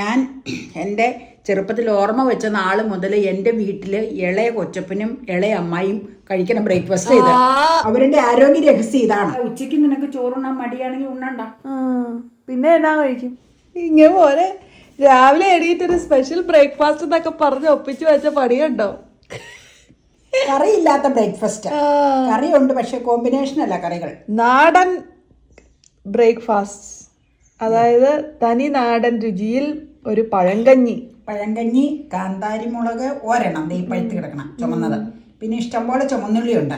ഞാൻ എന്റെ ചെറുപ്പത്തിൽ ഓർമ്മ വെച്ച നാൾ മുതൽ എന്റെ വീട്ടിൽ ഇളയ കൊച്ചപ്പനും ഇളയ അമ്മായും കഴിക്കണം ബ്രേക്ക്ഫാസ്റ്റ് ചെയ്ത്. അവരുടെ ആരോഗ്യ രഹസ്യം ഇതാണ്. ഉച്ചയ്ക്ക് നിനക്ക് ചോറുണ്ണാൻ മടിയാണെങ്കിൽ ഉണ്ണണ്ട. പിന്നെ എന്നാ കഴിക്കും? ഇങ്ങനെ പോലെ രാവിലെ എണീറ്റ് ഒരു സ്പെഷ്യൽ ബ്രേക്ക്ഫാസ്റ്റ് എന്നൊക്കെ പറഞ്ഞ് ഒപ്പിച്ച് വെച്ച പണിയുണ്ടോ? കറിയില്ലാത്ത ബ്രേക്ക്ഫാസ്റ്റ് കറിയുണ്ട് പക്ഷെ കോമ്പിനേഷൻ അല്ല കറികൾ. നാടൻ ബ്രേക്ക്ഫാസ്റ്റ് അതായത് തനി നാടൻ രുചിയിൽ ഒരു പഴങ്കഞ്ഞി. പഴങ്കഞ്ഞി കാന്താരി മുളക് ഒരെണ്ണം. ഈ പഴുത്ത് കിടക്കണം ചുമന്നത്. പിന്നെ ഇഷ്ടംപോലെ ചുമന്നുള്ളി ഉണ്ട്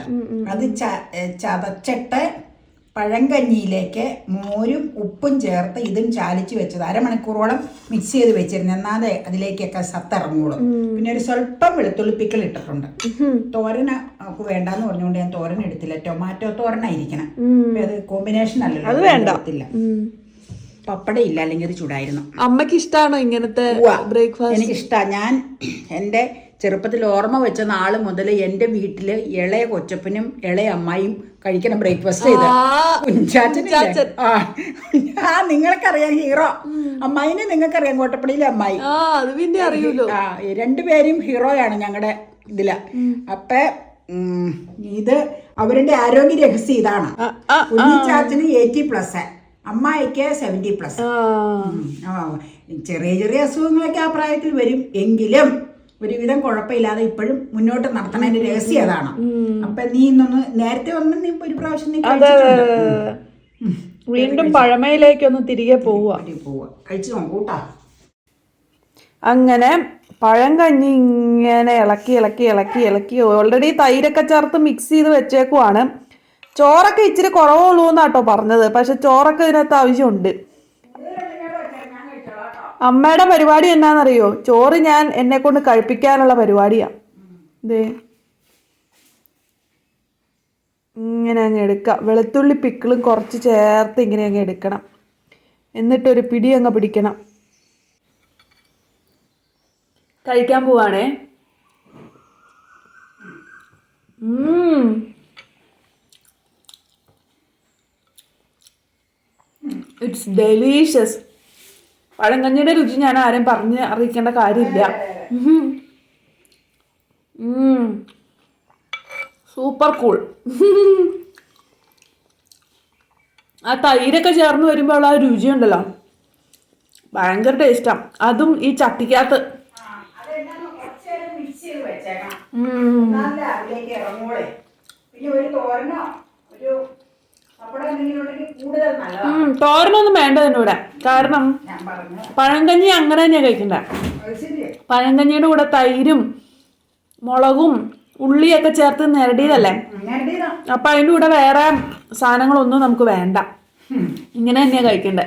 അത് ച- ചതച്ചിട്ട് പഴങ്കഞ്ഞിയിലേക്ക് മോരും ഉപ്പും ചേർത്ത് ഇതും ചാലിച്ച് വെച്ചത്. അരമണിക്കൂറോളം മിക്സ് ചെയ്ത് വെച്ചിരുന്നു. എന്നാലേ അതിലേക്കൊക്കെ സത്തിറങ്ങുള്ളൂ. പിന്നെ ഒരു സ്വല്പം വെളുത്തുള്ളിപ്പിക്കൽ ഇട്ടിട്ടുണ്ട്. തോരന് വേണ്ടാന്ന് പറഞ്ഞുകൊണ്ട് ഞാൻ തോരൻ എടുത്തില്ല. ടൊമാറ്റോ തോരനായിരിക്കണം. അത് കോമ്പിനേഷൻ അല്ലല്ലോ. അത് വേണ്ട. പപ്പട ഇല്ല അല്ലെങ്കിൽ അത് ചൂടായിരുന്നു. അമ്മയ്ക്ക് ഇഷ്ടമാണോ ഇങ്ങനത്തെ ബ്രേക്ക്ഫാസ്റ്റ്? എനിക്ക് എനിക്കിഷ്ടാ. ഞാൻ എന്റെ ചെറുപ്പത്തിൽ ഓർമ്മ വെച്ച നാൾ മുതൽ എന്റെ വീട്ടിൽ ഇളയ കൊച്ചപ്പനും ഇളയ അമ്മായും കഴിക്കണം ബ്രേക്ക്ഫാസ്റ്റ് ചെയ്ത്. കുഞ്ചാച്ചൻ ആ നിങ്ങൾക്കറിയാം ഹീറോ. അമ്മായിനെ നിങ്ങൾക്കറിയാം കോട്ടപ്പടിയിലെ അമ്മായി. പിന്നെ അറിയൂലോ. ആ രണ്ടുപേരും ഹീറോയാണ് ഞങ്ങളുടെ ഇതിൽ. അപ്പൊ ഇത് അവരുടെ ആരോഗ്യ രഹസ്യം ഇതാണ്. ഉണ്ണിച്ചാച്ചന് എയ്റ്റി പ്ലസ്. അമ്മായിക്ക് സെവന്റി പ്ലസ്. ചെറിയ ചെറിയ അസുഖങ്ങളൊക്കെ ആ പ്രായത്തിൽ വരും. എങ്കിലും ഒരുവിധം കുഴപ്പമില്ലാതെ ഇപ്പോഴും മുന്നോട്ട് നടത്തണതിന്റെ രഹസ്യം അതാണ്. അപ്പൊ നീ ഇന്നൊന്ന് നേരത്തെ വന്ന് നീ ഒരു പ്രാവശ്യം നീ വീണ്ടും പഴമയിലേക്ക് ഒന്ന് തിരികെ പോവുക. കഴിച്ചു നോക്കൂട്ടാ അങ്ങനെ പഴങ്കഞ്ഞി ഇങ്ങനെ ഇളക്കി ഇളക്കി ഇളക്കി ഇളക്കി. ഓൾറെഡി തൈരൊക്കെ ചേർത്ത് മിക്സ് ചെയ്ത് വെച്ചേക്കുവാണ്. ചോറൊക്കെ ഇച്ചിരി കുറവുള്ളൂ എന്നാട്ടോ പറഞ്ഞത്. പക്ഷെ ചോറൊക്കെ ഇതിനകത്ത് ആവശ്യമുണ്ട്. അമ്മയുടെ പരിപാടി എന്നാന്നറിയോ? ചോറ് ഞാൻ എന്നെ കൊണ്ട് കഴിപ്പിക്കാനുള്ള പരിപാടിയാ. ദേ. ഇങ്ങനെ അങ്ങ് എടുക്കുക വെളുത്തുള്ളി പിക്കിളും കുറച്ച് ചേർത്ത് ഇങ്ങനെ അങ്ങ് എടുക്കണം. എന്നിട്ടൊരു പിടി അങ്ങ് പിടിക്കണം. കഴിക്കാൻ പോവാണേ. ഇറ്റ്സ് ഡെലീഷ്യസ് പഴങ്കഞ്ഞിയുടെ രുചി ഞാൻ ആരും പറഞ്ഞ് അറിയിക്കേണ്ട കാര്യമില്ല. സൂപ്പർ കൂൾ ആ തൈരൊക്കെ ചേർന്ന് വരുമ്പോൾ ആ രുചി ഉണ്ടല്ലോ. ഭയങ്കര ടേസ്റ്റാണ് അതും ഈ ചട്ടിക്കകത്ത്. പിന്നെ ഒരു തോരനോ ഒരു കൂടുതൽ നല്ലതാണ് തോരനൊന്നും വേണ്ട തന്നെ ഇവിടെ കാരണം പഴങ്കഞ്ഞി അങ്ങനെ തന്നെയാണ് കഴിക്കണ്ട. പഴങ്കഞ്ഞിയുടെ കൂടെ തൈരും മുളകും ഉള്ളിയൊക്കെ ചേർത്ത് നിരടിയതല്ലേ. അപ്പൊ അതിന്റെ കൂടെ വേറെ സാധനങ്ങളൊന്നും നമുക്ക് വേണ്ട. ഇങ്ങനെ തന്നെയാ കഴിക്കണ്ടേ?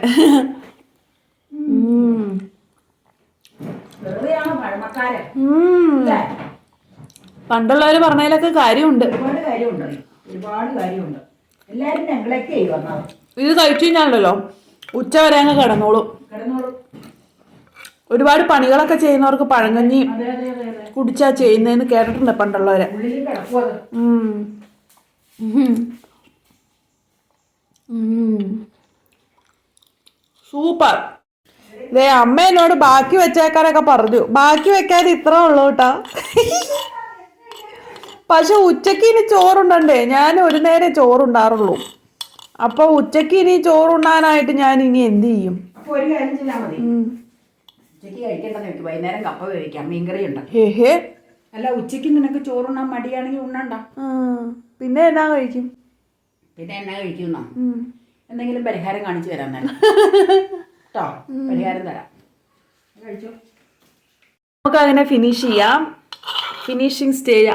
പണ്ടുള്ളവര് പറഞ്ഞതിലൊക്കെ കാര്യമുണ്ട്. ഒരുപാട് കാര്യമുണ്ട്. ഒരുപാട് കാര്യമുണ്ട്. എല്ലാരും നെഗ്ലക്ട് ഇത് കഴിച്ചു കഴിഞ്ഞാണല്ലോ ഉച്ച വരെ അങ്ങ് കിടന്നോളൂ. ഒരുപാട് പണികളൊക്കെ ചെയ്യുന്നവർക്ക് പഴങ്കഞ്ഞി കുടിച്ചാ ചെയ്യുന്നതെന്ന് കേട്ടിട്ടുണ്ട് പണ്ടുള്ളവരെ. സൂപ്പർ. ദേ അമ്മ എന്നോട് ബാക്കി വെച്ചേക്കാനൊക്കെ പറഞ്ഞു. ബാക്കി വെക്കാൻ ഇത്ര ഉള്ളൂ കേട്ടാ. പക്ഷെ ഉച്ചയ്ക്ക് ഇനി ചോറുണ്ടണ്ടേ? ഞാൻ ഒരു നേരെ ചോറുണ്ടാറുള്ളൂ. അപ്പൊ ഉച്ചയ്ക്ക് ഇനി ചോറുണ്ണാനായിട്ട് ഞാൻ ഇനി എന്ത് ചെയ്യും? അപ്പൊ ഒരു കാര്യം ചെയ്താൽ മതി. ഉച്ചയ്ക്ക് കഴിക്കേണ്ടത് എനിക്ക് വൈകുന്നേരം കപ്പ വേവിക്കാം മീൻകറി ഉണ്ട് ഹേ ഹേ. അല്ല ഉച്ചയ്ക്ക് നിനക്ക് ചോറുണ്ണാൻ മടിയാണെങ്കിൽ ഉണ്ണണ്ട. പിന്നെ എന്നാ കഴിക്കും? പിന്നെ എന്നാ കഴിക്കും. എന്തെങ്കിലും പരിഹാരം കാണിച്ചു തരാൻ തരാം കേട്ടോ പരിഹാരം തരാം. കഴിച്ചോ? നമുക്ക് അങ്ങനെ ഫിനിഷ് ചെയ്യാം. Finishing stage.